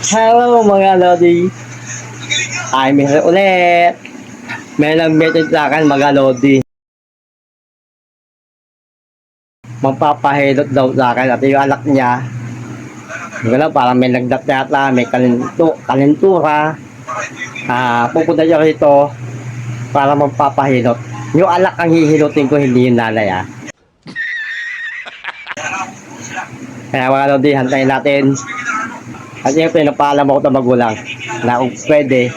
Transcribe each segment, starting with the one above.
Hello mga Lodi. I'm here ulit. May nag-message sa akin mga Lodi. Magpapahilot daw sa akin at yung anak niya. Alam, parang may nagdat yata, may kalinto, kalintura. Ah, pupunta siya rito para magpapahilot. Yung anak ang hihilutin ko, hindi yung nanay ah. Kaya mga Lodi, hantayin natin. At siyempre, napaalam ako sa magulang na kung pwede,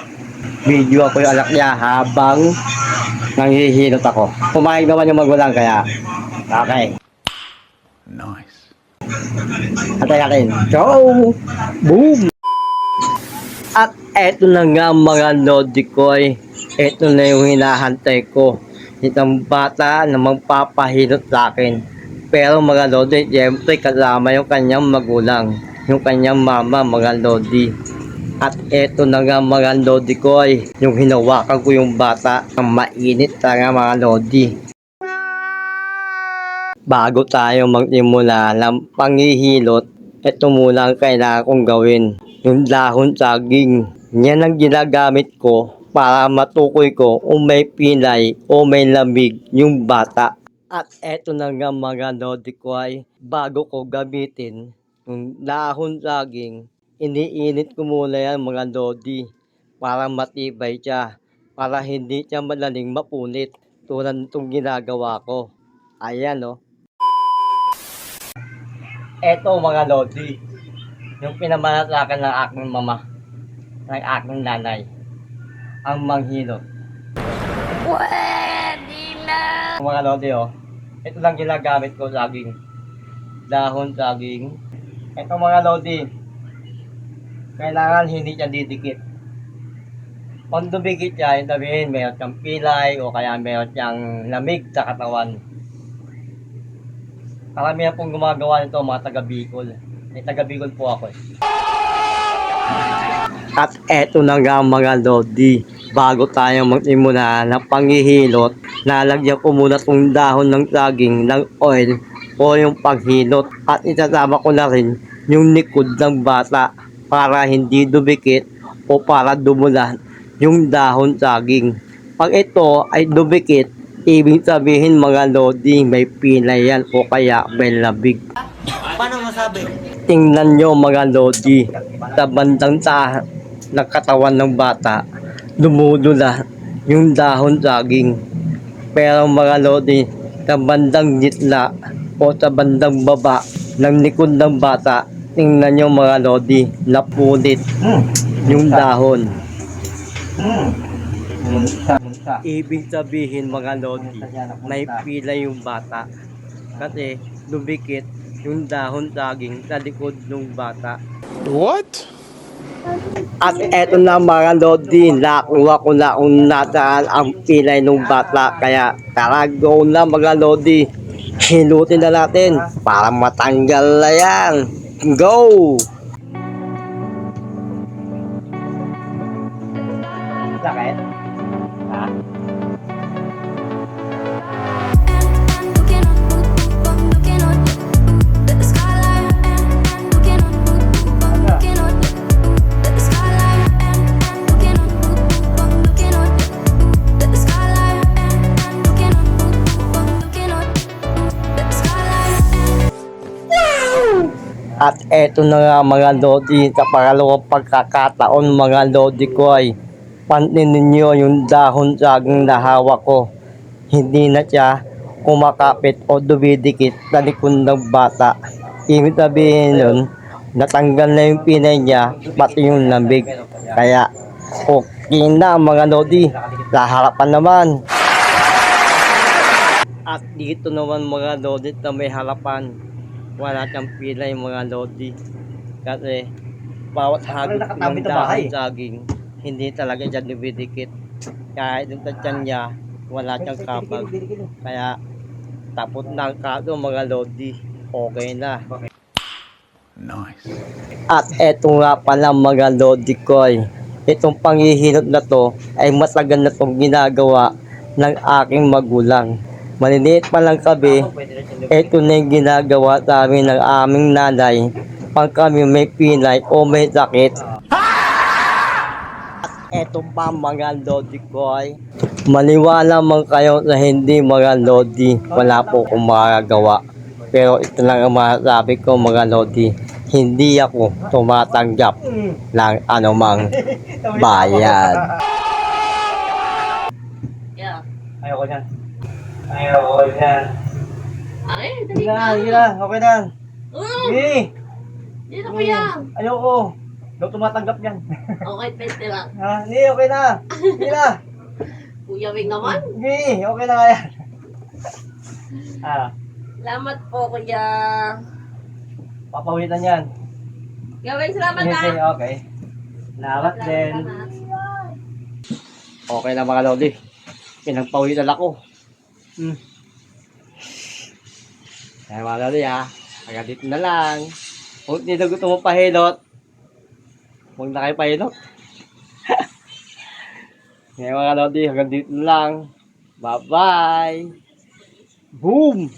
video ako yung anak niya habang nanghihilot ako. Pumayag naman yung magulang, kaya okay. Nice. Atay natin. Go! Boom! At eto na nga mga Lodi koy. Eto na yung hinahantay ko. Itong bata na magpapahilot sa akin. Pero mga Lodi, siyempre kasama yung kanyang magulang. Yung kanyang mama, mga Lodi. At eto na nga mga Lodi koy. Yung hinawakan ko yung bata. Ang mainit na mga Lodi bago tayo magsimula ng panghihilot, ito muna ang kailangan kong gawin. Yung dahon saging. Yan ang ginagamit ko para matukoy ko kung may pilay o may lamig yung bata. At eto na nga mga lodi ko ay bago ko gamitin yung dahon saging, iniinit ko muna yan mga lodi para matibay siya. Para hindi siya madaling mapunit tulad nitong ginagawa ko. Ayan oh. Eto mga lodi, yung akin ng aking mama, ng aking nanay, ang manghilot. Pwede na! Mga lodi oh, ito lang ginagamit ko saging. Dahon saging. Ito mga lodi, kailangan hindi siya didikit. Kung dumikit yung sabihin meron siyang pilay o kaya meron siyang lamig sa katawan. Karamihan pong gumagawa nito mga taga Bicol. May taga Bicol po ako eh. At eto na nga mga Lodi, bago tayo magsimula ng panghihilot, nalagyan ko muna tong dahon ng saging ng oil o yung paghilot at itasama ko na rin yung likod ng bata para hindi dumikit o para dumulan yung dahon saging. Pag ito ay dumikit, ibig sabihin mga Lodi, may pilay yan o kaya may labig. Paano masabi? Tingnan nyo mga Lodi, sa bandang sa ng katawan ng bata, dumudula yung dahon saging. Pero mga Lodi, sa bandang gitna o sa bandang baba ng likod ng bata, tingnan nyo mga Lodi, napunit yung dahon. Ibig sabihin mga Lodi, may pila yung bata. Kasi lumikit yung dahon saging sa likod ng bata. What? At eto na mga Lodi, nakuha ko na kung nasaan ang pilay ng bata. Kaya tara, go na mga Lodi. Hilutin na natin para matanggal na yan. Go! At eto na nga mga Lodi, sa pangalawang pagkakataon mga Lodi ko ay pansin ninyo yung dahon saging na hawak ko. Hindi na siya kumakapit o dumidikit sa likod ng bata. Ibig sabihin nun, natanggal na yung pinay niya, pati yung lamig. Kaya, okay na mga Lodi, sa harapan naman. At dito naman mga Lodi na may harapan, wala siyang pila yung mga Lodi. Kasi, bawat hagod ng dahon saging, hindi talaga siya dumidikit. Kahit yung tatyan niya, wala siyang kapag. Kaya, tapos na ang kado mga Lodi. Okay na. Nice. At eto nga pala mga Lodi Koy. Itong panghihilot na to ay matagal na itong ginagawa ng aking magulang. Maliliit pa lang kami, ito na yung ginagawa sa amin ng aming nanay pag kami may pinay o may sakit. Eto pa mga lodi ko ay maniwala man kayo na hindi mga lodi, wala po akong magagawa. Pero ito lang ang masasabi ko mga lodi, hindi ako tumatanggap ng anumang bayad. Yeah. Ayoko na. Ayoko na. Ay, dali na, sige na, okay na. Mm, Sige, Dito kuya. ayoko. Hindi ako tumatanggap yan. Okay, pwede lang. Ha? Hindi, okay na. Sige na. Kuya Wing naman. Sige, okay na nga yan. Ah, Salamat po, kuya. papawitan yan. Kuya Wing, salamat ha. sige, okay. Salamat din. Okay na mga lodi. Pinagpawitan ako. Hmm. Kaya mga lodi ha. Hanggang dito na lang. Kung hindi na gusto mo pahilot, huwag na kayo pahilot. Kaya mga lodi, hanggang dito na lang. Bye-bye. Boom!